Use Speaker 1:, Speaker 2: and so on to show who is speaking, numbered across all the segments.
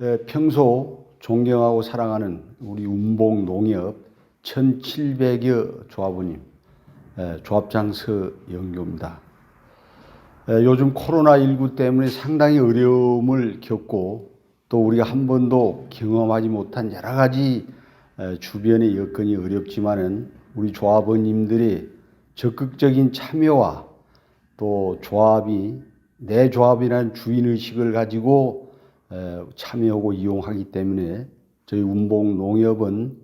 Speaker 1: 에, 평소 존경하고 사랑하는 우리 운봉 농협 1,700여 조합원님, 에, 조합장 서영교입니다. 에, 요즘 코로나19 때문에 상당히 어려움을 겪고 또 우리가 한 번도 경험하지 못한 여러 가지 에, 주변의 여건이 어렵지만은 우리 조합원님들의 적극적인 참여와 또 조합이 내 조합이라는 주인의식을 가지고 에, 참여하고 이용하기 때문에 저희 운봉 농협은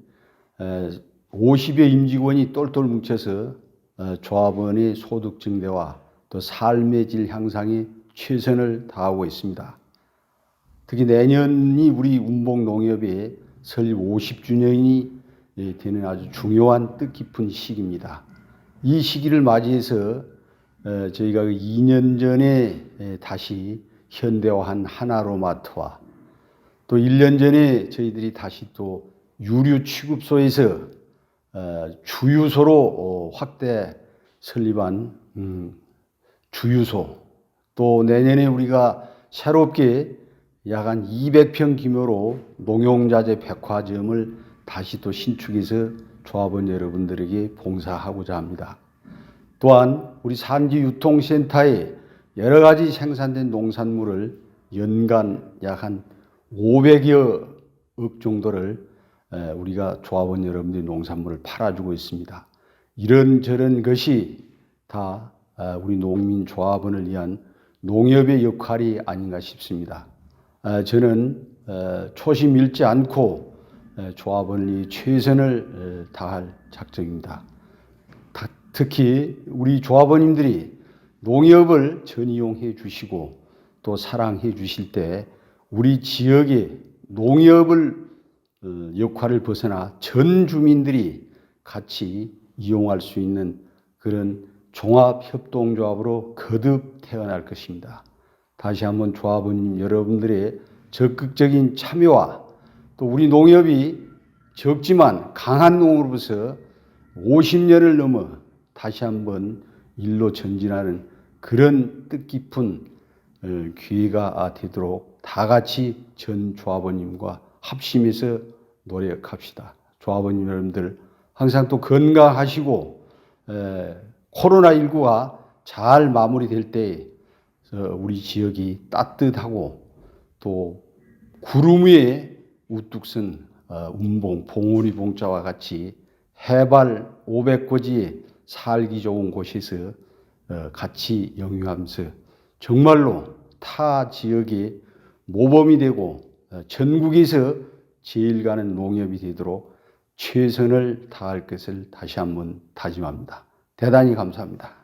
Speaker 1: 에, 50여 임직원이 똘똘 뭉쳐서 어, 조합원의 소득 증대와 또 삶의 질 향상에 최선을 다하고 있습니다. 특히 내년이 우리 운봉 농협의 설립 50주년이 되는 아주 중요한 뜻깊은 시기입니다. 이 시기를 맞이해서 어, 저희가 2년 전에 에, 다시 현대화한 하나로마트와 또 1년 전에 저희들이 다시 또 유류 취급소에서 어, 주유소로 어, 확대 설립한 음, 주유소 또 내년에 우리가 새롭게 약 한 200평 규모로 농용자재 백화점을 다시 또 신축해서 조합원 여러분들에게 봉사하고자 합니다. 또한 우리 산지 유통센터에 여러 가지 생산된 농산물을 연간 약 한 500여 억 정도를 에, 우리가 조합원 여러분들이 농산물을 팔아주고 있습니다. 이런저런 것이 다 아, 우리 농민 조합원을 위한 농협의 역할이 아닌가 싶습니다. 아, 저는 어, 초심 잃지 않고 위해 최선을 에, 다할 작정입니다. 다- 특히 우리 조합원님들이 농협을 전이용해 주시고 또 사랑해 주실 때 우리 지역의 농협을 어, 역할을 벗어나 전 주민들이 같이 이용할 수 있는 그런 종합협동조합으로 거듭 태어날 것입니다. 다시 한번 조합원님 여러분들의 적극적인 참여와 또 우리 농협이 적지만 강한 농으로서 50년을 넘어 다시 한번 일로 전진하는 그런 뜻깊은 어, 기회가 되도록 다 같이 전 조합원님과 합심해서 노력합시다. 조합원님 여러분들 항상 또 건강하시고 에, 코로나19가 잘 마무리될 때 어, 우리 지역이 따뜻하고 또 구름 위에 우뚝 선 어, 운봉, 봉우리 봉자와 같이 해발 500고지에 살기 좋은 곳에서 어, 같이 영유하면서 정말로 타 지역에 모범이 되고 어, 전국에서 제일 가는 농협이 되도록 최선을 다할 것을 다시 한번 다짐합니다. 대단히 감사합니다.